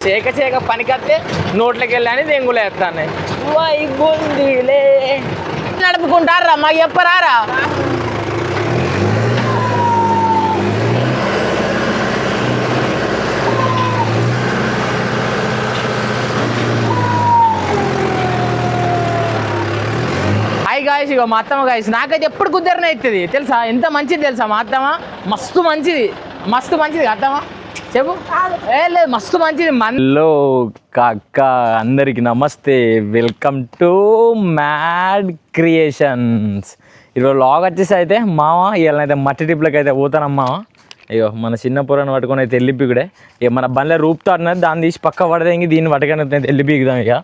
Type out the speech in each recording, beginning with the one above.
చేక చేక పనికత్తే నోట్లకి వెళ్ళని దెంగులు వేస్తాను వై బుందిలే నడుపుకుంటారా మాకు చెప్పరారా గాయస్ ఇగో మా అత్తమ్మ గాయస్ నాకైతే ఎప్పుడు కుదరనే అవుతుంది తెలుసా? ఎంత మంచిది తెలుసా మా అత్తమ్మ? మస్తు మంచిది. మస్తు మంచిది అత్తమ్మ. చెప్పు. ఏ లేదు మస్తు మంచిది మనలో కాక అందరికి నమస్తే. వెల్కమ్ టు మ్యాడ్ క్రియేషన్స్ ఈరోజు లాగ్ వచ్చేసి అయితే మామ ఇవాళ మట్టి టిప్లకి అయితే పోతానమ్మా మామ అయ్యో మన చిన్న పొరను పట్టుకొని అయితే వెళ్ళి కూడా ఇక మన బండ్ల రూపుతో అన్నది దాన్ని తీసి పక్క పడదే ఇంక దీన్ని పట్టుకొని అయితే వెళ్ళి పీకుదాం ఇక.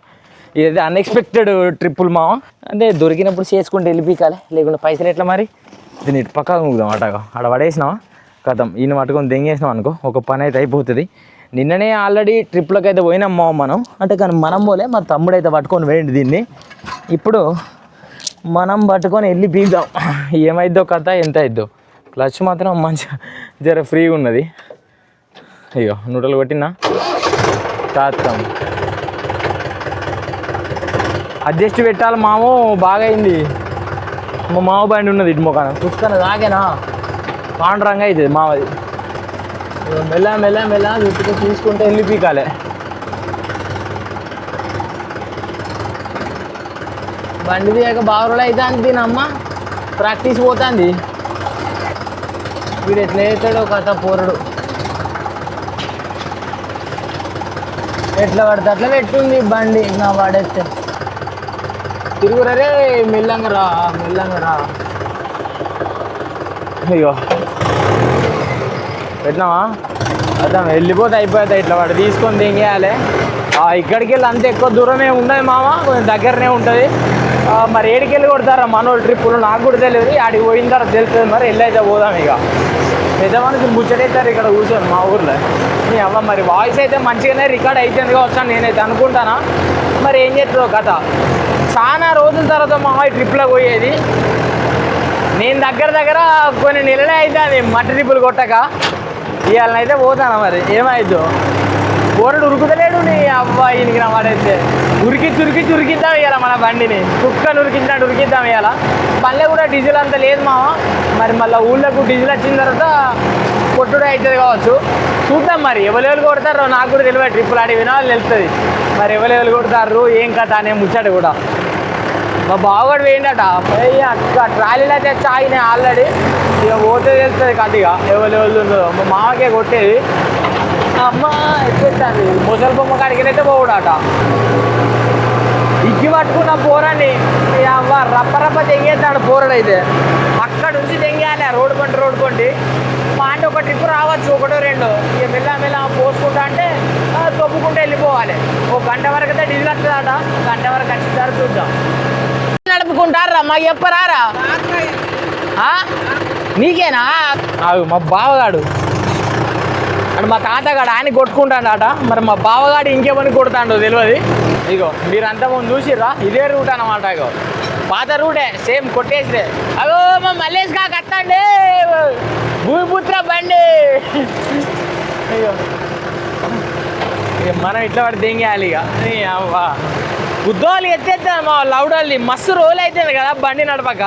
ఇదైతే అన్ఎక్స్పెక్టెడ్ ట్రిప్పులు మామ అంటే దొరికినప్పుడు చేసుకుంటే వెళ్ళిపీకాలి లేకుంటే పైసలు ఎట్లా మరి? దీన్ని ఇటు పక్కకు ఊగుదాం అటాగా అక్కడ పడేసినావా? కథం. ఈయన పట్టుకొని దెంగేసినాం అనుకో ఒక పని అయితే అయిపోతుంది. నిన్ననే ఆల్రెడీ ట్రిప్లకు అయితే పోయినాం మా మనం అంటే కానీ మనం పోలే మా తమ్ముడు అయితే పట్టుకొని వేయండి దీన్ని. ఇప్పుడు మనం పట్టుకొని వెళ్ళి పీద్దాం ఏమైద్దో కథ ఎంత అయిద్దో క్లచ్ మాత్రం మంచిగా జర ఫ్రీగా ఉన్నది. అయ్యో నూటలు కొట్టినా. తాత్తం. అడ్జస్ట్ పెట్టాలి మామో బాగా అయింది మా మామ బండి ఉన్నది ఇటు మొక్కన చూస్తాను తాగేనా పాండరంగా అవుతుంది మావది మెల్ల మెల్ల మెల్ల చుట్టుకు తీసుకుంటే వెళ్ళి పీకాలే. బండి తీయక బాగా అయితే తినమ్మ ప్రాక్టీస్ పోతుంది. వీడు ఎట్లా అవుతాడో కథ పోరడు. ఎట్లా పడితే అట్లా పెట్టుంది బండి. నా పడేస్తే తిరుగురరే మెల్లంగా రా మెల్లంగా రా. అయ్యో. పెట్టినావా? అర్థం వెళ్ళిపోతే అయిపోతుంది ఇట్లా వాడు తీసుకొని దింగేయాలి ఇక్కడికి వెళ్ళి అంత ఎక్కువ దూరమే ఉండదు మామ కొంచెం దగ్గరనే ఉంటుంది. మరి ఏడికి వెళ్ళి కొడతారా మనోళ్ళు ట్రిప్పులు? నాకు కూడా తెలియదు. ఆడికి పోయిన తర్వాత తెలుస్తుంది మరి వెళ్ళైతే పోదాం ఇక. పెద్ద మనుషులు ముచ్చటైతారు ఇక్కడ కూర్చొని మా ఊర్లో. నీ అవ్వ మరి వాయిస్ అయితే మంచిగానే రికార్డ్ అవుతుంది కావచ్చు అని నేనైతే అనుకుంటానా. మరి ఏం చేస్తుందో కథ. చాలా రోజుల తర్వాత మా ఈ ట్రిప్లో పోయేది. నేను దగ్గర దగ్గర కొన్ని నెలలే అవుతుంది మట్టి ట్రిప్పులు కొట్టక. ఇవాళనైతే పోతాను మరి? ఏమైద్దో బోరడు ఉరుకుతలేడు నీ అబ్బాయి ఇనికి నా వాడైతే ఉరికి చురికి చురికిద్దాం ఇవాళ మన బండిని. కుక్కను ఉరికిద్దాం ఉరికిద్దాం ఇవాళ పల్లె కూడా డీజిల్ అంత లేదు మామ. మరి మళ్ళీ ఊళ్ళకు డీజిల్ వచ్చిన తర్వాత కొట్టుడే అవుతుంది కావచ్చు. చూద్దాం మరి ఎవరెవరు కొడతారో నాకు కూడా తెలియదు. ట్రిప్పులు ఆడి వినాలి తెలుస్తుంది. మరి ఎవరెవరు కొడతారు ఏం కథ అనే ముచ్చట కూడా. మా బావగాడు వేయండట ట్రాలీలో అయితే చాయినాయి ఆల్రెడీ. ఇక పోతే తెలుస్తుంది కథ ఇక. ఎవరు ఎవరు ఉండదు మా మామకే కొట్టేది. అమ్మ ఎత్తేస్తాను ముసలి బొమ్మ కాడికి పోవుడట. ఇగ్గి పట్టుకున్న పోరాన్ని ఈ అవ్వ రప్ప రప్ప తెంగేస్తాడు పోరడైతే అక్కడ నుంచి తెంగేయాలి రోడ్డు పంటి రోడ్డు పంటి మా అంటే ఒక ట్రిప్ రావచ్చు ఒకటో రెండు. ఇక మెల్ల మెల్ల పోసుకుంటా అంటే ఆ, తొప్పుకుంటూ వెళ్ళిపోవాలి. ఒక గంట వరకు అయితే డీజిల్ వస్తుందట. గంట వరకు వచ్చిందారు చూద్దాం. నడుపుకుంటారా? మాకు చెప్పరారా? నీకేనా? ఆగు, మా బావగాడు. అంటే మా తాతగాడు ఆయన కొట్టుకుంటాడట. మరి మా బావగాడు ఇంకేమని కొడతాడో తెలియదు. ఇగో మీరు అంతా ముందు చూసిర్రా? ఇదే రూట్ అనమాట ఇగో. పాత రూటే సేమ్ కొట్టేసిరే అగో మా మల్లేష్ కా కట్టండి భూమిపుత్ర బండి. అయ్యో మనం ఇట్లా పడితే ఏం చేయాలి ఇక నీ అవ్వ. ఉద్దోళ్ళు ఎత్తేస్తాను మా లౌడోళ్ళని మస్తు రోజులు అవుతుంది కదా బండి నడపక.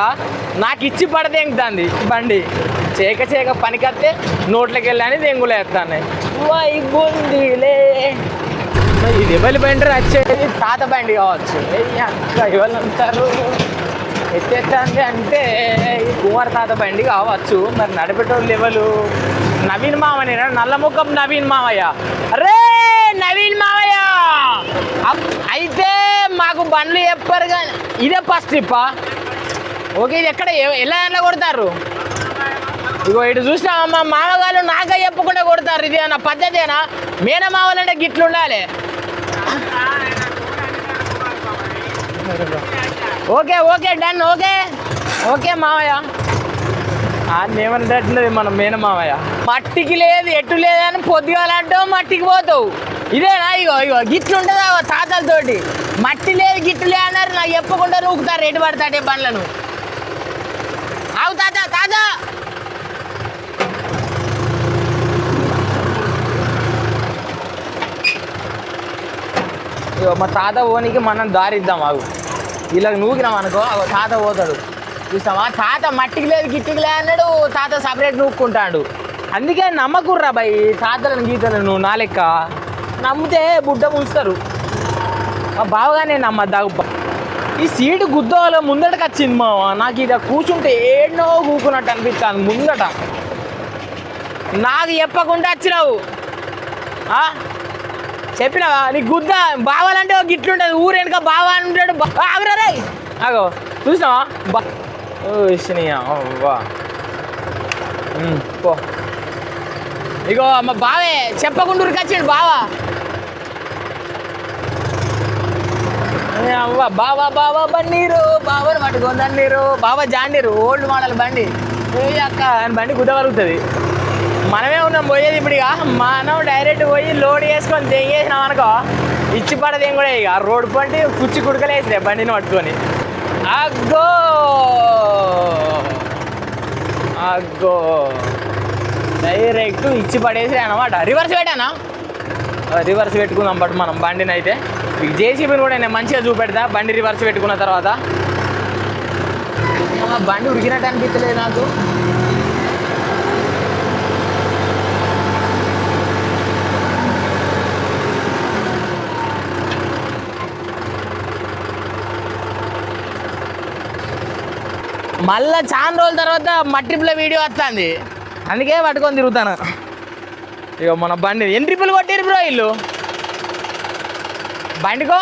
నాకు ఇచ్చి పడదెంగుతుంది బండి. చేక చేక పనికత్తే నోట్లకి వెళ్ళని దెంగులు వేస్తాను. ఇది ఎవరి బండి వచ్చేది తాత బండి కావచ్చు. ఎవరు అంటారు ఎత్తేస్తుంది అంటే కుమార్ తాత బండి కావచ్చు. మరి నడిపేటోళ్ళు ఎవరు? నవీన్ మామనేనా? నల్లముఖం నవీన్ మామయ్య. అరే నవీన్ మామయ్య! అయితే మాకు బండ్లు చెప్పారు కానీ ఇదే ఫస్ట్ ట్రిప్పా ఓకే ఇది ఎక్కడ? ఎలా ఎలా కొడతారు. ఇగో ఇటు చూసినా మా మామగారు నాగా చెప్పకుండా కొడతారు. ఇది అన్న పద్ధతేనా? మేనమావాలంటే గిట్లు ఉండాలి. Okay okay done okay. Okay మావయ్య. ఏమన్నట్టున్నది మన మేనమావయ్య? మట్టికి లేదు ఎట్టు లేదని పొద్దుగాలంటావు మట్టికి పోతావు. ఇదేనా ఇగో ఇగో గిట్లు ఉంటుందా తాతలతోటి? మట్టి లేదు గిట్టు లేదు అన్నారు. నాకు చెప్పకుండా నూకుతారు ఎటు పడతాడే బండ్లను. ఆవు తాత తాత! ఇగో మా తాత పోనీకి మనం దారిద్దాం ఆగు. ఇలా నూకినాం అనుకో తాత పోతాడు. చూస్తావా తాత మట్టికి లేదు గిట్టికి లే అన్నాడు తాత సపరేట్ నూక్కుంటాడు. అందుకే నమ్మకుర్రా బాయ్ తాతలను గీతలను నా లెక్క. నమ్మితే బుడ్డ ముంచుతారు. బావగానే నమ్మద్దా? ఈ సీటు గుద్దోలో ముందటకు వచ్చింది మావ. నాకు ఇది కూర్చుంటే ఏడో కూకున్నట్టు అనిపిస్తాను ముందట. నాకు చెప్పకుండా వచ్చినావు. ఆ? చెప్పినావా? నీకు గుద్ద బావాలంటే ఒక ఇట్లుంటుంది ఊరు వెనుక బావా అని ఉంటాడు. ఆవిరారే ఆ, ఆగో చూసినావా? బా ఓ పో. ఇగో మా బావే చెప్పకుండా ఉరికొచ్చాడు బావా. అవ్వ బాబా బాబా బండిరు బావని పట్టుకొని దండిరు బాబా జాండిరు ఓల్డ్ మోడల్ బండి. ఏ అక్క అని బండి కుదగలుగుతుంది మనమే ఉన్నాం పోయేది ఇప్పుడు ఇక మనం డైరెక్ట్ పోయి లోడ్ చేసుకొని తెంగేసినాం అనుకో ఇచ్చి పడదేం కూడా ఇక. రోడ్ పంటి కుచ్చి కుడకలేసినాయి బండిని పట్టుకొని. అగ్గో! అగ్గో! డైరెక్ట్ ఇచ్చి పడేసి అనమాట రివర్స్ పెట్టానా? రివర్స్ పెట్టుకుందాం బట్ మనం బండిని అయితే. ఈ జేసీబీని కూడా నేను మంచిగా చూపెడతా. బండి రివర్స్ పెట్టుకున్న తర్వాత. బండి ఉరికినట్టు అనిపించలేదు నాకు. మళ్ళా చాలా రోజుల తర్వాత మట్రిపుల వీడియో వస్తుంది. అందుకే పట్టుకొని తిరుగుతాను. ఇక మన బండి. ఎన్ని ట్రిప్పులు కొట్టారు బ్రో ఇల్లు బండికో?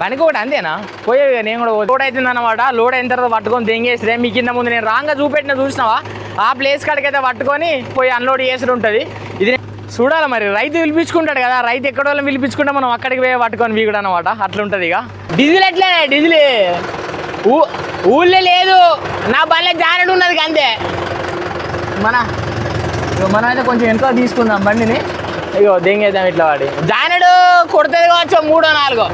బండికి ఒకటి అంతేనా పోయే నేను కూడా లోడ్ అవుతుంది అనమాట లోడ్ అయిన తర్వాత పట్టుకొని దేంగేసిరే. మీ కింద ముందు నేను రాంగా చూపెట్టిన చూసినావా? ఆ ప్లేస్ కాడికైతే పట్టుకొని పోయి అన్లోడ్ చేసి ఉంటుంది. ఇది చూడాలి మరి? రైతు పిలిపించుకుంటాడు కదా. రైతు ఎక్కడ వాళ్ళని పిలిపించుకుంటే మనం అక్కడికి పోయి పట్టుకొని వీగుడు అనమాట అట్లా ఉంటుంది ఇక. డీజిల్ ఎట్లే డీజిల్? ఊ ఊళ్ళో లేదు. నా బండ్లో జానడు ఉన్నది అంతే మన మనం అయితే కొంచెం ఎంతో తీసుకుందాం బండిని. ఇగో దెంగేద్దాం ఇట్లా వాడి. జానడు కొడుతుంది కావచ్చు మూడో నాలుగో.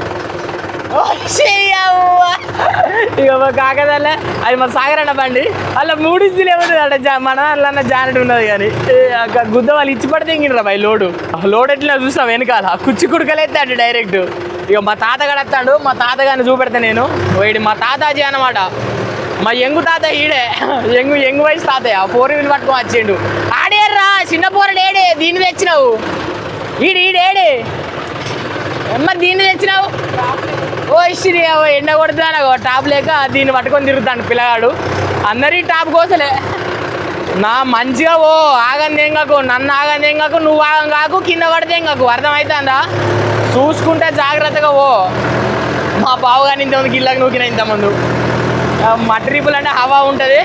ఇక మా కాకదల్లే అది మా సాగర్ అన్న బండి. అలా మూడు ఏముంది అంటే మన అన్న జానెట్ ఉన్నది కానీ ఏ, అక్క గుద్ద వాళ్ళు ఇచ్చి పడితే ఇంకిండ్రా బాయ్ లోడు. ఆ లోడ్ ఎట్లా చూస్తాం వెనకాల ఆ కుచ్చి కుడకలైతే అటు డైరెక్ట్. ఇక మా తాతగాడు వస్తాడు మా తాతగారిని చూపెడతా నేను. వీడి మా తాతాజీ అనమాట మా ఎంగు తాత ఈడే. ఎంగు ఎంగు వయసు తాతయ్య ఫోర్ వీల్ పట్టుకొని వచ్చిండు. ఆడేర్రా చిన్న పోరడు ఏడే దీన్ని తెచ్చినావు. ఈడు ఈడేడే మరి దీన్ని తెచ్చినావు? ఓ శ్రీ ఓ ఎండ కొడుతున్నాను టాప్ లేక దీన్ని పట్టుకొని తిరుగుతాను పిల్లగాడు. అందరి టాప్ కోసలే. నా మంచిగా ఓ ఆగంది ఏం కాకు నన్ను ఆగంది ఏం కాకు నువ్వు ఆగం కాకు కింద పడితే ఏం కాకు అర్థమవుతుందా చూసుకుంటే జాగ్రత్తగా ఓ. మా బావుగాని ఇంతమంది గిల్లకి నూకిన ఇంతమంది. మట్రిపుల్ అంటే హవా ఉంటుంది.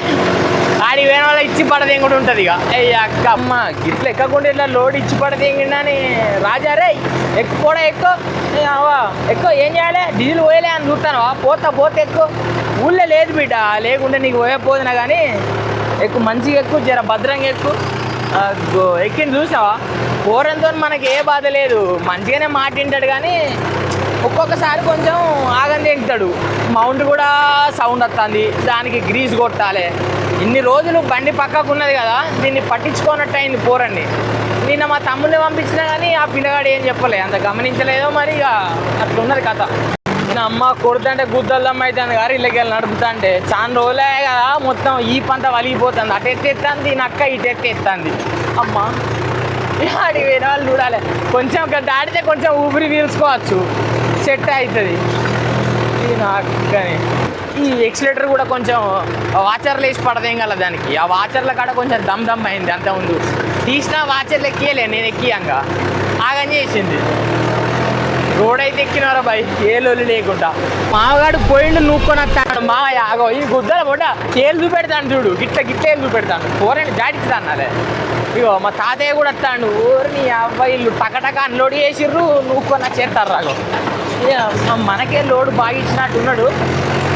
ఆడి వేరే వాళ్ళ ఇచ్చి పడదేం కూడా ఉంటుంది ఇక. అయ్య అక్క అమ్మ గిట్ల ఎక్కకుండా ఇట్లా లోడ్ ఇచ్చి పడదేంగినా అని రాజా ఎక్కువ కూడా ఎక్కువ ఎక్కువ ఏం చేయాలి? డీజిల్ పోయలే అని చూస్తాను. పోతా పోతే ఎక్కువ ఊళ్ళో లేదు బిడ్డ లేకుంటే నీకు పోయకపోదునా కానీ ఎక్కువ మంచిగా ఎక్కువ జర భద్రంగా ఎక్కువ ఎక్కింది చూసావా? పోరంతో మనకి ఏ బాధ లేదు. మంచిగానే మాటింటాడు కానీ ఒక్కొక్కసారి కొంచెం ఆగంది ఎక్కుతాడు మౌంట్ కూడా సౌండ్ వస్తుంది. దానికి గ్రీజ్ కొట్టాలి. ఇన్ని రోజులు బండి పక్కకు ఉన్నది కదా దీన్ని పట్టించుకోనట్టు అయింది పోరండి. నిన్న మా తమ్ముడిని పంపించినా కానీ ఆ పిల్లగాడు ఏం చెప్పలే అంత గమనించలేదో మరి ఇక అట్లున్నది కథ. నేను అమ్మ కొడుతుంటే గుద్దల్లమ్మ అవుతుంది గారు ఇళ్ళకి వెళ్ళి నడుపుతా అంటే చాలా రోజులే కదా మొత్తం ఈ పంట వలిగిపోతుంది. అటు ఎత్తేస్తుంది నక్క ఇటు ఎత్తేస్తుంది అమ్మ ఆడి వేరే వాళ్ళు చూడాలి. కొంచెం దాడితే దాటితే కొంచెం ఊపిరి పీల్చుకోవచ్చు. సెట్ అవుతుంది. నాకు నాకని ఈ ఎక్సిలేటర్ కూడా కొంచెం వాచర్లు వేసి పడదేం కదా దానికి. ఆ వాచర్ల కాడ కొంచెం దమ్ దమ్ అయింది అంత ముందు. తీసిన వాచర్లు ఎక్కియలే నేను ఎక్కియంగా. ఆగని చేసింది. రోడ్ అయితే ఎక్కినారా బాయ్? ఏ లేకుండా. మావగాడు పోయిండు నూక్కొని వస్తాడు. మావయ్య ఆగో ఈ గుద్దల పొట్ట ఏలు చూపెడతాను చూడు. గిట్ల గిట్ల ఏలు చూపెడతాను పోరండి జాడిస్తాను అదే ఇగో మా తాతయ్య కూడా వస్తాడు. ఊరిని అబ్బాయి ఇల్లు టకటక అన్లోడ్ చేసిర్రు నూక్కొని చేస్తారు రాగో. ఇక మనకే లోడ్ బాగా ఇచ్చినట్టున్నాడు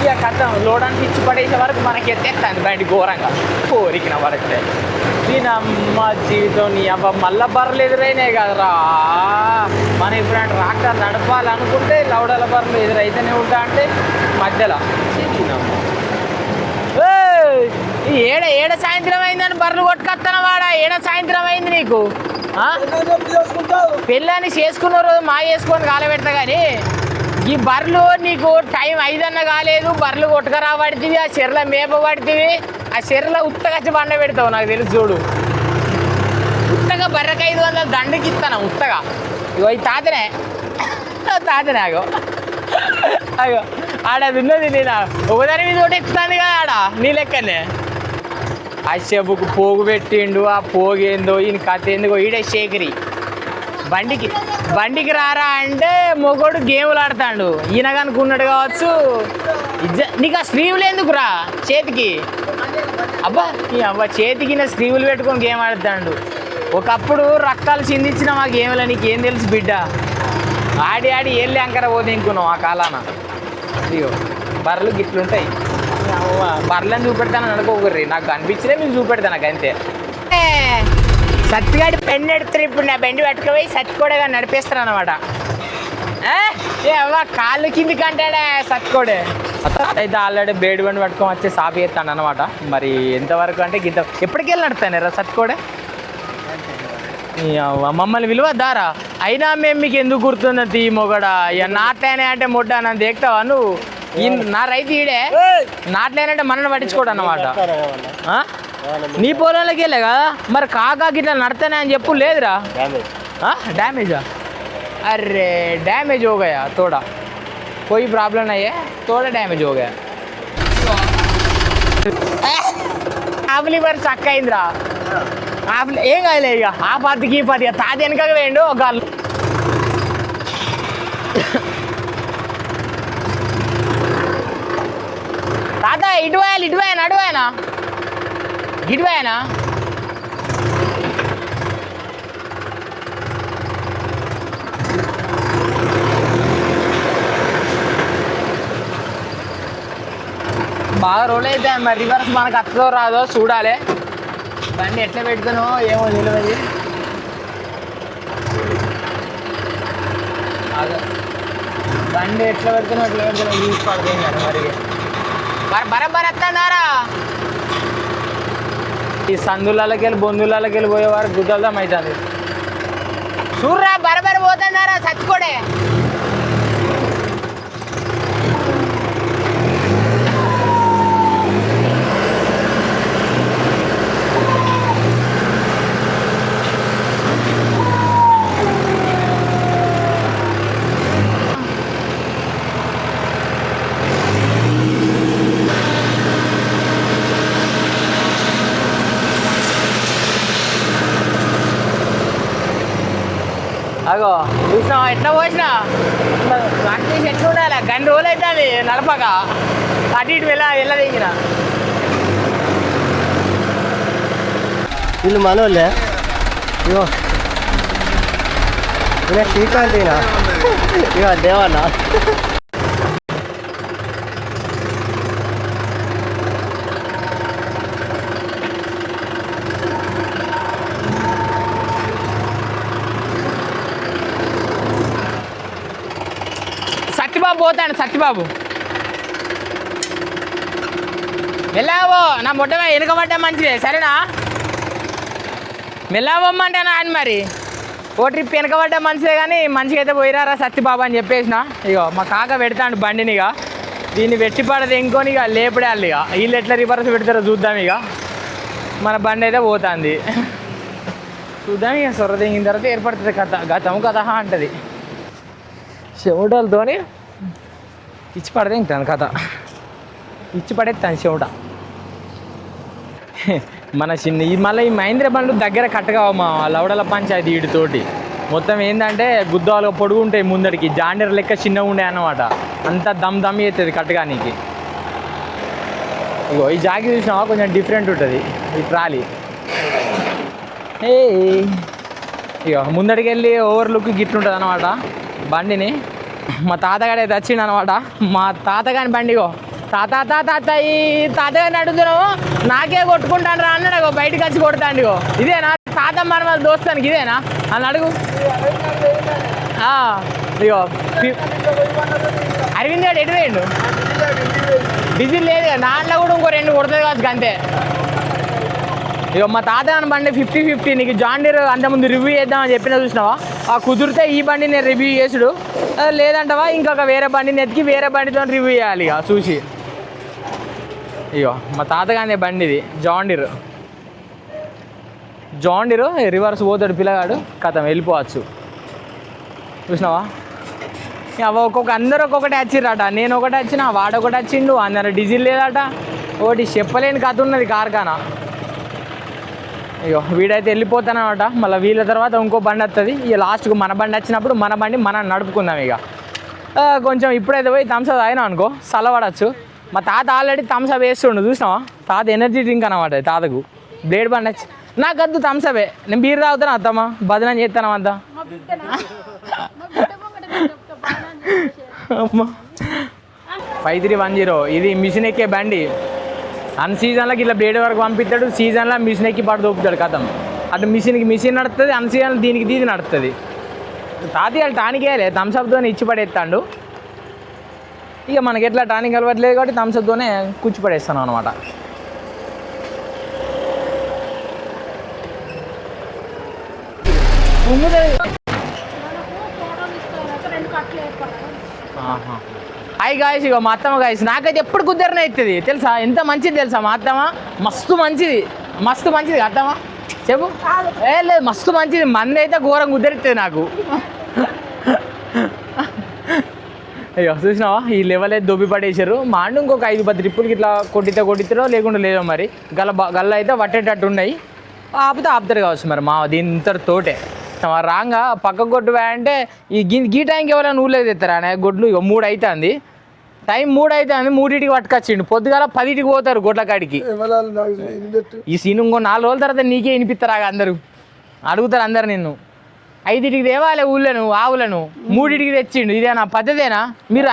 ఇక కథ లోడ్ అంతా ఇచ్చి పడేసే వరకు మనకి ఎత్తేస్తాను బండి ఘోరంగా. కోరికిన వరకులే దీని అమ్మ జీవితం నీ అవ్వ మళ్ళా బర్రెలు ఎదురైనాయి కదరా. మనం ఇప్పుడు ట్రాక్టర్ నడపాలనుకుంటే లౌడల బర్రెలు ఎదురైతేనే ఉంటా అంటే మధ్యలో. ఏడ ఏడ సాయంత్రం అయిందని బర్రెలు కొట్టుకొస్తాను వాడా? ఏడ సాయంత్రం అయింది నీకు? ఆ? పెళ్ళాన్ని చేసుకున్న రోజు మా చేసుకొని కాలబెడతా కానీ ఈ బర్రెలు నీకు టైం ఐదన్న కాలేదు బర్రెలు కొట్టుకరా పడుతుంది ఆ చెర్ల మేప పడుతుంది ఆ చెర్ల ఉత్తగచ్చి బండ పెడతావు నాకు తెలుసు చూడు. ఉత్తగా బర్రెకి ఐదు వందల దండకి ఇస్తాను ఉత్తగా? ఇగో ఈ తాతనే. తాతనే ఆగో అగో ఆడ అది ఉన్నది నేను. ఒకదాని మీద ఒకటి ఎక్కుతాను కదా ఆడ నీ లెక్కనే. ఆ చెబుకు పోగు పెట్టిండు ఆ పోగేందో ఈయన కథ ఎందుకో ఈడే శేఖరి. బండికి. బండికి రారా అంటే మొగోడు గేములు ఆడతాడు ఈయనగనుకున్నాడు కావచ్చు. నీకు ఆ స్లీవ్లు ఎందుకురా చేతికి? అబ్బా ఈ అబ్బా చేతికి నా స్లీవ్లు పెట్టుకొని గేమ్ ఆడుతాడు. ఒకప్పుడు రక్తాలు చిందించిన మా గేమ్లో నీకు ఏం తెలుసు బిడ్డ? ఆడి ఆడి వెళ్ళి అంకర పోతే ఆ కాలాన. అయ్యో బర్రెలు గిట్లుంటాయి. అవ్వ, బర్రెలను చూపెడతానని అనుకోకర్రీ. నాకు అనిపించలే మీకు చూపెడతాను నాకు అంతే సత్తిగాడి పెన్ను ఎడుతారు ఇప్పుడు నా బండి పట్టుకుపోయి సత్తికోడగా నడిపేస్తాను అనమాట ఏ అవ్వ కాళ్ళు కిందికి అంటాడే సత్తికోడే అయితే ఆల్రెడీ బేడి బండి పట్టుకొని వచ్చి సాపి చేస్తాను అనమాట మరి ఎంతవరకు అంటే గింత ఎప్పటికి వెళ్ళి నడుతాను రా అవ్వ, మమ్మల్ని విలువద్దారా అయినా మేము మీకు ఎందుకు గుర్తున్నది ఈ మొగడా ఇక నాట్లేనే అంటే మొడ్డ నన్ను దేక్తావా నువ్వు ఈ నా రైతు ఈడే నాట్లేనంటే మనల్ని పట్టించుకోడు అన్నమాట ఆ? నీ పొలంలోకి వెళ్ళే కదా మరి కాకా గిట్లా నడతానే అని చెప్పు లేదురా ఆ? డ్యామేజా అరే డ్యామేజ్ हो गया थोड़ा कोई प्रॉब्लम नहीं है थोड़ा डैमेज हो गया ఆఫ్లీ మరి చక్క అయిందిరా ఆఫ్లీ ఏం కాయలే ఇక ఆ పత్తికి ఈ పత్తి తాత వెనక వేయండు ఒక గాలు తాత ఇటు పోయాలి ఇటు గిడివాయనా బాగా రోల్ అయితే మరి రివర్స్ మనకు అత్తదో రాదో చూడాలి. బండి ఎట్లా పెడతానో ఏమో నిలవది బండి ఎట్లా పెడతానో ఎట్లా పెడతానో చూసుకోవాలి మరి. మరి బర- బరబ్బర్ ఎత్తాడారా? ఈ సందులకి వెళ్ళి బొందులకి వెళ్ళి పోయేవారు గుద్దల్దాం అవుతుంది. చూర్రా బరబర పోతున్నారా చచ్చికోడే అగో చూసినా ఎట్లా పోసినా? ప్రాక్టీస్ ఎట్లా ఉండాలి గంట రోజులు అవుతుంది నడపక. అటు ఇటు వెళ్ళ వెళ్ళదిగిన వీళ్ళు మనోళ్ళే. ఇగో. ఇక శ్రీకాంతినా? ఇక దేవన్నా. సత్యబాబు. సత్యబాబు వెళ్ళావో నా ముట్టమే వెనుక మంచిదే. సరేనా? మెల్లవమ్మంటాను ఆయన మరి? ఓ ట్రిప్ వెనకబడ్డ మంచిదే కానీ మంచిగా అయితే పోయిరారా సత్యబాబు అని చెప్పేసిన. ఇగో మా కాక పెడతాడు బండిని ఇక దీన్ని వెట్టి పడదు ఇంకొని ఇక లేపడాలి ఇక వీళ్ళు ఎట్లా రివర్స్ పెడతారో చూద్దాం ఇక మన బండి అయితే పోతుంది. చూద్దాం ఇక సొర్ర దిగిన తర్వాత ఏర్పడుతుంది కథ. గతం కథ అంటది. చెవుటలతోని ఇచ్చి పడితే ఇంటాను కథ? ఇచ్చి పడేస్తాను చెవుట. మన చిన్న ఈ మళ్ళీ ఈ మహేంద్ర బండ్లు దగ్గర కట్టగా మా లవడల పంచాయతీ వీటితోటి మొత్తం ఏంటంటే గుద్దాలు పొడుగు ఉంటాయి ముందడికి జాండర్ లెక్క చిన్నగా ఉండే అన్నమాట. అంతా దమ్ దమ్ అవుతుంది కట్టగానికి. ఇగో ఈ జాకి చూసినా కొంచెం డిఫరెంట్ ఉంటుంది. ఈ ట్రాలీ. ఏ ఇక ముందడికి వెళ్ళి ఓవర్లుక్ గిట్లుంటుంది అనమాట బండిని. మా తాతగాడు అయితే వచ్చిండు అనమాట మా తాతగాని బండిగో. తాత తాత తాత ఈ తాతగారిని అడుగుతున్నావు నాకే కొట్టుకుంటాను రా అన్నాడు ఇగో బయటకు వచ్చి కొడతాండు ఇగో ఇదేనా? తాత మన దోస్తానికి ఇదేనా? అని అడుగు. ఇగో అరవింద్ గారు ఎటు వేయండు డీజిల్ లేదు దాంట్లో కూడా ఇంకో రెండు కొడుతుంది కావచ్చు అంతే. ఇక మా తాత అని బండి ఫిఫ్టీ ఫిఫ్టీ నీకు జాండీర్ అంతకుముందు రివ్యూ చేద్దామని చెప్పిన చూసినావా? ఆ కుదిరితే ఈ బండి నేను రివ్యూ చేసుడు. లేదంటవా? ఇంకొక వేరే బండిని ఎత్తికి వేరే బండితో రివ్యూ చేయాలి ఇక చూసి. ఇగో మా తాతగానే బండి ఇది జాండీర్. జాండీర్ రివర్స్ పోతాడు పిల్లగాడు కథం వెళ్ళిపోవచ్చు. చూసినావా? అవ ఒక్కొక్క అందరు ఒక్కొక్కటి వచ్చిర్రట నేను ఒకటి వచ్చిన వాడు ఒకటి వచ్చిండు అందరు డీజిల్ లేదట. ఒకటి చెప్పలేని కథ ఉన్నది కార్ఖానా. అయ్యో వీడైతే వెళ్ళిపోతానమాట. మళ్ళీ వీళ్ళ తర్వాత ఇంకో బండి వస్తుంది ఇక లాస్ట్కు మన బండి వచ్చినప్పుడు మన బండి మనం నడుపుకుందాం ఇక కొంచెం ఇప్పుడైతే పోయి థమ్స్అప్ అయినా అనుకో చల్లబడచ్చు మా తాత ఆల్రెడీ థమ్స్అప్ వేస్తుండు చూసినావా? తాత ఎనర్జీ డ్రింక్ అనమాట తాతకు. బ్లేడ్ బండి వచ్చి నాకు వద్దు థమ్స్అపే నేను బీర్ తాగుతాను అత్తమ్మా? భజన చేస్తాను అంతా. ఫైవ్ త్రీ వన్ జీరో ఇది మిషన్ ఎక్కే బండి. అన్ సీజన్లోకి ఇట్లా బ్లేడ్ వరకు పంపిస్తాడు సీజన్లో మిషన్ ఎక్కి పాటు దొప్పుతాడు కథం. అటు మిషన్కి మిషన్ నడుస్తుంది అన్ సీజన్లో దీనికి దీది నడుస్తుంది తాతయ్య టానిక్ వేయాలి థమ్స్అప్తో ఇచ్చి పడేస్తాడు ఇక మనకి ఎట్లా టానిక్ అలవట్లేదు కాబట్టి థమ్స్అప్తోనే కూర్చి పడేస్తాను అనమాట మనకు ఫోటోలు ఇస్తారట రెండు కట్టలు ఏర్పడతాం హాయ్ గాయస్ ఇక మా అత్తమ్మ గాయస్ నాకైతే ఎప్పుడు కుదరనే అవుతుంది తెలుసా? ఎంత మంచిది తెలుసా మా అత్తమ్మ? మస్తు మంచిది. మస్తు మంచిది అత్తమ్మ? చెప్పు. ఏ లేదు మస్తు మంచిది. మంది అయితే ఘోరం కుదరుతుంది నాకు. అయ్యో చూసినావా? ఈ లెవెల్ అయితే దొబ్బి పడేసారు మా అండు ఇంకొక ఐదు పది ట్రిప్పులకి ఇట్లా కొట్టితే కొట్టితారో లేకుండా లేదో మరి. గల్ల బ- గల్ల అయితే పట్టేటట్టు ఉన్నాయి. ఆపితే ఆపుతారు కావచ్చు మరి మా దీని ఇంతటితోటే రాంగా పక్క గొడ్డు అంటే ఈ గీ గీ టైంకి ఎవరైనా ఊళ్ళకి తెస్తారా అనే గొడ్లు ఇక మూడు అవుతుంది టైం మూడు అవుతుంది మూడింటికి పట్టుకొచ్చిండు. పొద్దుగాల పదిటికి పోతారు గొడ్ల కాడికి ఈ సీన్ ఇంకో నాలుగు రోజుల తర్వాత నీకే వినిపిస్తారా అందరూ. అడుగుతారు అందరు నిన్ను. ఐదింటికి తేవాలి ఊళ్ళను ఆవులను. మూడింటికి తెచ్చిండు. ఇదే నా పద్ధతేనా? మీరు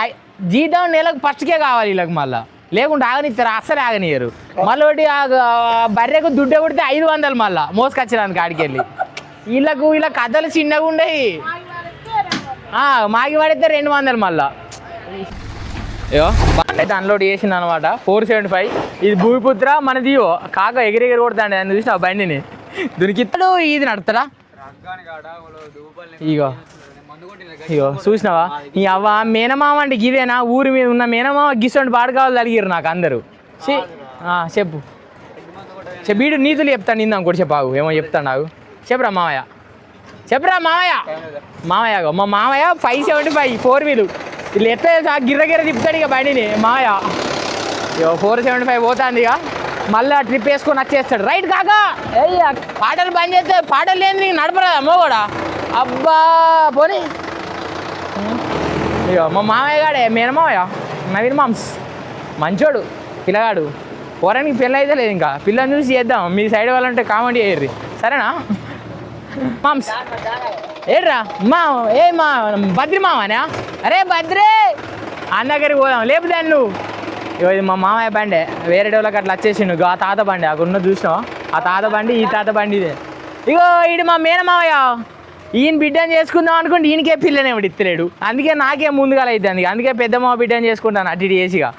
జీతం నెలకు ఫస్ట్కే కావాలి వీళ్ళకి మళ్ళా. లేకుంటే ఆగనిస్తారు అస్సలు ఆగనియరు మళ్ళీ బర్రెకు దుడ్డ కొడితే ఐదు వందలు మళ్ళా మోసుకొచ్చడానికి ఆడికి వెళ్ళి వీళ్ళకు వీళ్ళ కథలు చిన్నగా ఉండేవి మాగి పడితే రెండు వందలు మళ్ళా. అయ్యో అయితే అన్లోడ్ చేసింది అనమాట ఫోర్ సెవెంటీ ఫైవ్ ఇది భూమిపుత్ర మనది కాక ఎగిరెగిరి కొడతాండి అని చూసిన బండిని? దొరికిస్తాడు ఇది నడుతాడా ఇగో ఇగో చూసినావా? ఈ అవ్వ మేనమామ అంటే గిదేనా? ఊరి మీద ఉన్న మేనమామ గిసండి పాడు కావాలి అడిగిరు నాకు అందరూ. చెప్పు. చెప్పు వీడు నీతులు చెప్తాను నిందాం కూడా చెప్పావు ఏమో చెప్తాను నాకు చెప్పరా మామయ్య? చెప్పురా మామయ్య మామయ్య గో. మా మామయ్య ఫైవ్ సెవెంటీ ఫైవ్ ఫోర్ వీలు వీళ్ళు తెలుసా? గిర్ర గిర్ర తిప్పుతాడు ఇక బండిని. మామయ్య ఇక ఫోర్ సెవెంటీ ఫైవ్ పోతుంది ఇక. మళ్ళీ ట్రిప్ వేసుకొని వచ్చేస్తాడు. రైట్ కాకా. అయ్యా పాటలు బంద్ చేస్తే పాటలు లేని నీకు నడపరాదా అమ్మో కూడా? అబ్బా పోనీ. ఇక మా మామయ్య గాడే. మేనమామయ్య నవీన్ మామ్స్. మంచోడు పిల్లగాడు. పోరానికి పిల్ల అయితే లేదు ఇంకా. పిల్లని చూసి చేద్దాం. మీ సైడ్ వాళ్ళంటే కామెంట్ చేయర్రి. సరేనా? మామ్స్. ఏడ్రా? మా ఏ మా బద్రి మామనా? అరే బద్రే అన్న దగ్గరికి పోదాం లేపుదా నువ్వు. ఇగో ఇది మా మామయ్య బండే వేరే డోళ్ళకి అట్లా వచ్చేసిండు. ఆ తాత బండి అక్కడ ఉన్న చూసినావా? ఆ తాత బండి ఈ తాత బండి ఇదే. ఇగో ఈడు మా మేన మామయ్య ఈయన బిడ్డని చేసుకుందాం అనుకుంటే ఈయనకే పిల్లని ఎవడు ఇస్తలేడు అందుకే నాకే ముందుగా అవుతుంది అందుకే. పెద్ద మామ బిడ్డని చేసుకుంటాను అటు ఇటు చేసిగా.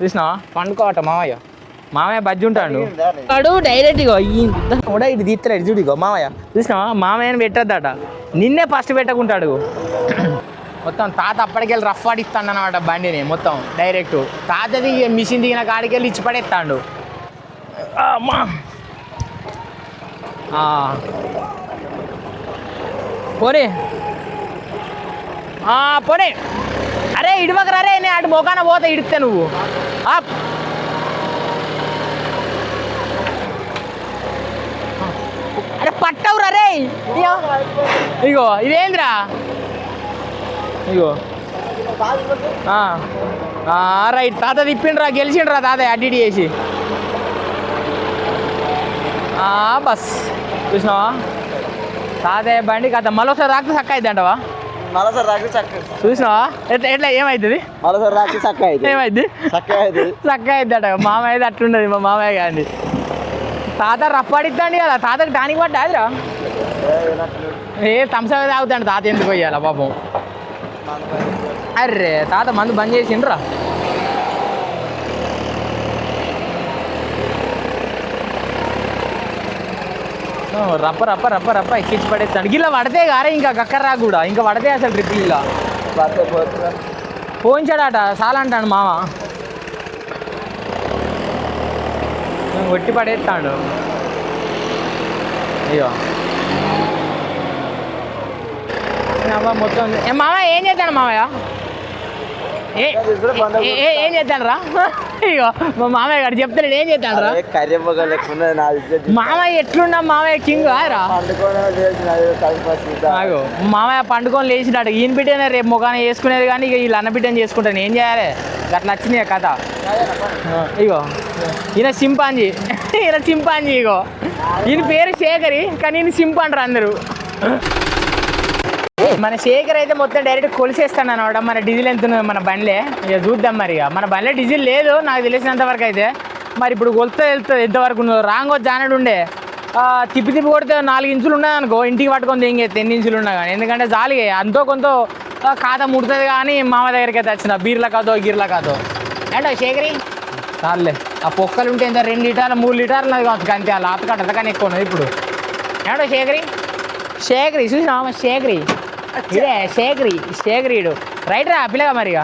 చూసినావా? పండుకోవట మామయ్య. మామయ్య బజ్జి ఉంటాడు. వాడు డైరెక్ట్ ఇగో కూడా ఇటు తీస్తలేడు చూడు ఇగో మామయ్య. చూసినావా? మామయ్యని పెట్టద్దట. నిన్నే ఫస్ట్ పెట్టకుంటాడు. మొత్తం తాత అప్పటికెళ్ళి రఫ్ ఆడిస్తాడు అనమాట బండిని మొత్తం డైరెక్ట్ తాతది ఇక మిషన్ దిగిన కాడికెళ్ళి ఇచ్చి పడేస్తాడు అమ్మా. పోనీ. ఆ, పోనీ. అరే ఇడివకరా రే నేను అటు మొఖాన పోతా ఇడితే నువ్వు ఆప్. అరే రే ఇగో. ఇగో. ఇదేంద్రా ఇగో రైట్. తాత తిప్పిండ్రా గెలిచిండ్రా తాత అడ్డిటి చేసి. ఆ, బస్. చూసినావా? తాతయ్య బండి కథ. మళ్ళీ రాకపోతే చక్క అయితే అంటవా? మరోసారి రాకి చక్క చూసినావా? ఎట్లా ఎట్లా ఏమవుతుంది మరోసారి రాకి చక్క అయితే ఏమైంది చక్క అయితే చక్క అయిద్దట మామయ్య అయితే అట్లుండదు మా మామయ్య కానీ తాత రప్పాడిద్దండి కదా తాతకి దానికి పడ్డా అదిరా? ఏ థమ్స్అప్ తాగుతాడు తాత ఎందుకు పోయాల పాపం? అర్రే తాత మందు బంద్ చేసిండ్రా. రప్ప రప్ప రప్ప రప్ప ఎక్కించి పడేస్తాడు. గిల్ల పడితే గారే ఇంకా గక్కర్రా కూడా ఇంకా పడితే అసలు ట్రిప్ ఇలా? పోయించాడట చాలా అంటాడు మామ. ఒట్టి పడేస్తాడు అయ్యో అవ్వ మొత్తం మామ ఏం చేస్తాడు మామయ్య ఏ చేస్తాడు రా అయ్యో మా మామయ్య గారు చెప్తాడు ఏం చేస్తాడు రా మామయ్య ఎట్లున్నా మామయ్య కింగ్ రా మామయ్య పండుకొని లేచినాడు ఈయన బిడ్డనే రేపు ముఖాన వేసుకునేది కానీ ఇక వీళ్ళు అన్న బిడ్డని చేసుకుంటాను ఏం చేయాలి అట్లా వచ్చింది ఆ కథ ఇగో ఈయన సింపాంజీ. ఈయన సింపాంజీ ఇగో. ఈయన పేరు శేఖరి కానీ ఈయన సింప్ అంటారు అందరూ. మన శేఖర్ అయితే మొత్తం డైరెక్ట్ కొలిసేస్తాను అనమాట మన డీజిల్ ఎంత మన బండ్లే. ఇక చూద్దాం మరి ఇక. మన బండ్లే డీజిల్ లేదు నాకు తెలిసినంత వరకు అయితే. మరి ఇప్పుడు కొలుస్తే వెళ్తుంది ఎంతవరకు ఉన్నదో. రాంగో జానడు ఉండే. తిప్పి తిప్పి కొడితే నాలుగు ఇంచులు ఉన్నది అనుకో. ఇంటికి పట్టుకొని ఏం చేస్తే ఎన్ని ఇంచులు ఉన్నా కానీ. ఎందుకంటే జాలిగే అంతో కొంత ఖాతా ముడుతుంది కానీ మామ దగ్గరికి అయితే వచ్చిన. బీర్ల కాదో గీర్ల కాదో ఏంటో శేఖరి? చాలులే ఆ పొక్కలు ఉంటే ఎంత రెండు లీటర్లు మూడు లీటర్లు అది కావచ్చు అంతే ఆ లాత కట్ట కానీ ఎక్కువ ఉన్నది ఇప్పుడు. ఏడో శేఖరి? శేఖరి చూసినావా శేఖరి? ఇదే శేఖరి శేఖరీడు రైట్ రా పిల్లగా మరి ఇక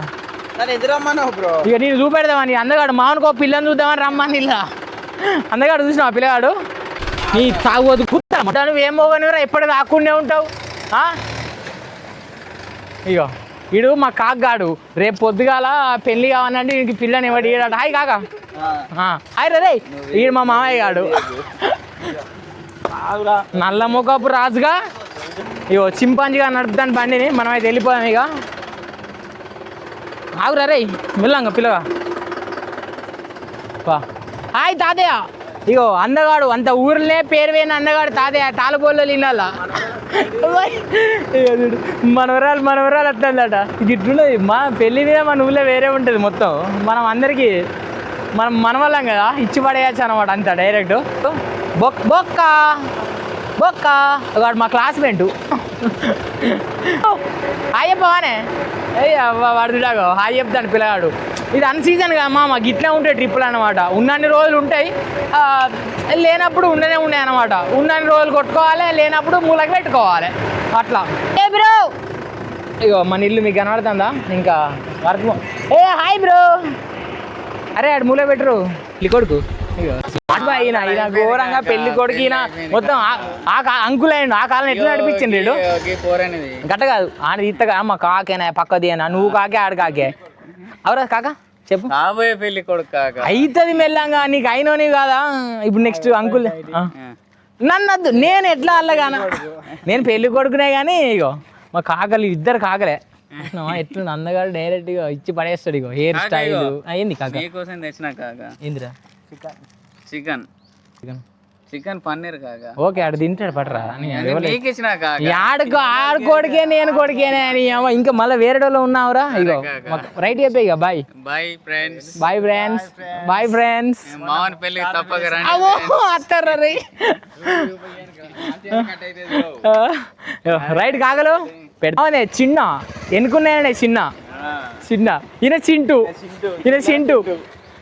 బ్రో? ఇక నేను చూపెడదామని అందగాడు? మామనుకో పిల్లని చూద్దామని రమ్మని ఇలా. అందగాడు చూసినావా పిల్లగాడు? నీ తాగోదు నువ్వు ఏం పోగనివరా ఎప్పటి దాక్కునే ఉంటావు? ఆ? ఇగో. వీడు మా కాకగాడు రేపు పొద్దుగాల పెళ్ళి కావాలంటే వీడికి పిల్లని ఇవ్వడు ఈడాడు హాయ్ కాక. హాయ్ రే ఈడు మా మామయ్య గాడు. నల్ల ముఖపు రాజుగా. ఇగో చింపాంజీగా నడుపుతాను బండిని. మనం అయితే వెళ్ళిపోదాం ఇక ఆగురా రే వెళ్ళంగా పిల్లగా. బా హాయ్ తాతయ్య. ఇగో అందగాడు అంత ఊర్లే పేరు పోయిన అందగాడు తాతయ్య తాళపోల్లో ఇళ్ళ మనవరాలు మనవరాలు అట్లందట ఇట్లున్నది మా పెళ్ళి మీద మన ఊళ్ళో వేరే ఉంటుంది మొత్తం. మనం అందరికీ మనం మనవలం కదా ఇచ్చి పడేయచ్చు అనమాట అంత డైరెక్ట్. బొక్ బొక్క బొక్క. వాడు మా క్లాస్మేట్. హాయ్ చెప్పవానే అయ్యా అవ్వ చూడాగో హాయ్ చెప్తాను పిల్లగాడు. ఇది అన్ సీజన్ కదా మామ గిట్లా ఉంటాయి ట్రిప్పులు అనమాట ఉన్నన్ని రోజులు ఉంటాయి లేనప్పుడు ఉండనే ఉన్నాయి అనమాట ఉన్నన్ని రోజులు కొట్టుకోవాలి లేనప్పుడు మూలకి పెట్టుకోవాలి. అట్లా. ఏ బ్రో? ఇగో మన ఇల్లు మీకు కనబడుతుందా? ఇంకా వర్క్ ఏ హాయ్ బ్రో. అరే ఆడు మూల పెట్టరు పెళ్ళి కొడుకు? ఈయన ఈయన ఘోరంగా పెళ్ళి కొడుకు ఈయన. మొత్తం ఆ- ఆ కా- అంకుల్ అయ్యిండు ఆ కాలం ఎట్లా నడిపించిండు వీడు? గట్ట కాదు ఆడ ఇత్తగా అమ్మ కాకేనా పక్కది అయినా నువ్వు కాకే ఆడు కాకే. అవరా కాక చెప్పు. కాబోయే పెళ్ళి కొడుకు కాక. అవుతుంది మెల్లంగా నీకు అయినోని కాదా? ఇప్పుడు నెక్స్ట్ అంకుల్. నన్ను వద్దు నేను ఎట్లా అల్లగానా? నేను పెళ్ళి కొడుకునే కానీ ఇగో మా కాకలు ఇద్దరు కాకలే? ఎట్లా అందగాడు డైరెక్ట్గా ఇచ్చి పడేస్తాడు ఇగో హెయిర్ స్టైల్. అయింది కాక. నీకోసం తెచ్చిన కాక. ఏందిరా? Chicken chicken. చికెన్. పన్నీర్ కాక. ఓకే ఆడు తింటాడు కాక. ఆడుకో ఆడు కొడుకే నేను కొడుకేనే అని ఇంకా మళ్ళీ వేరే వాళ్ళు ఉన్నావురా? ఇగో రైట్ చెప్పే ఇక bye. Bye friends. Bye friends. Bye friends. మామని పెళ్ళి తప్పక అత్తారా రైట్ కాగలు పెడతానే చిన్న. ఎన్నుకున్నాయనే చిన్న. చిన్న. ఈయన చింటూ. ఈయన చింటూ.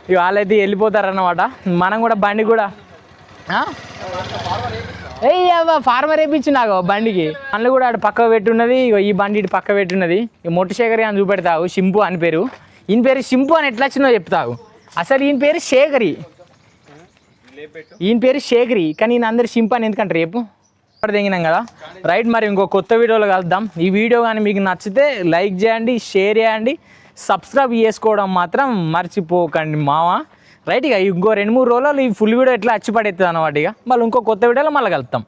ఇక వాళ్ళైతే వెళ్ళిపోతారన్నమాట. మనం కూడా బండి కూడా ఫార్మర్ వేయించు నాకు బండికి. అందులో కూడా ఆడు పక్క పెట్టున్నది ఇగో ఈ బండి ఇటు పక్క పెట్టున్నది. ఇక మొట్టుశేఖరి అని చూపెడతావు షింపు అని పేరు. ఈయన పేరు షింపు అని ఎట్లా వచ్చిందో చెప్తావు. అసలు ఈయన పేరు శేఖరి. ఈయన పేరు శేఖరి కానీ ఈయన అందరు షింపు అని ఎందుకంటారు రేపు ఇప్పుడు తెగినాం కదా. రైట్ మరి ఇంకో కొత్త వీడియోలో కలుద్దాం. ఈ వీడియో కానీ మీకు నచ్చితే లైక్ చేయండి షేర్ చేయండి సబ్స్క్రైబ్ చేసుకోవడం మాత్రం మర్చిపోకండి మావా. రైట్ ఇక ఇంకో రెండు మూడు రోజులు ఈ ఫుల్ వీడియో ఎట్లా వచ్చి పడేస్తుంది అనమాట ఇక. మళ్ళీ ఇంకో కొత్త వీడియోలో మళ్ళీ కలుద్దాం.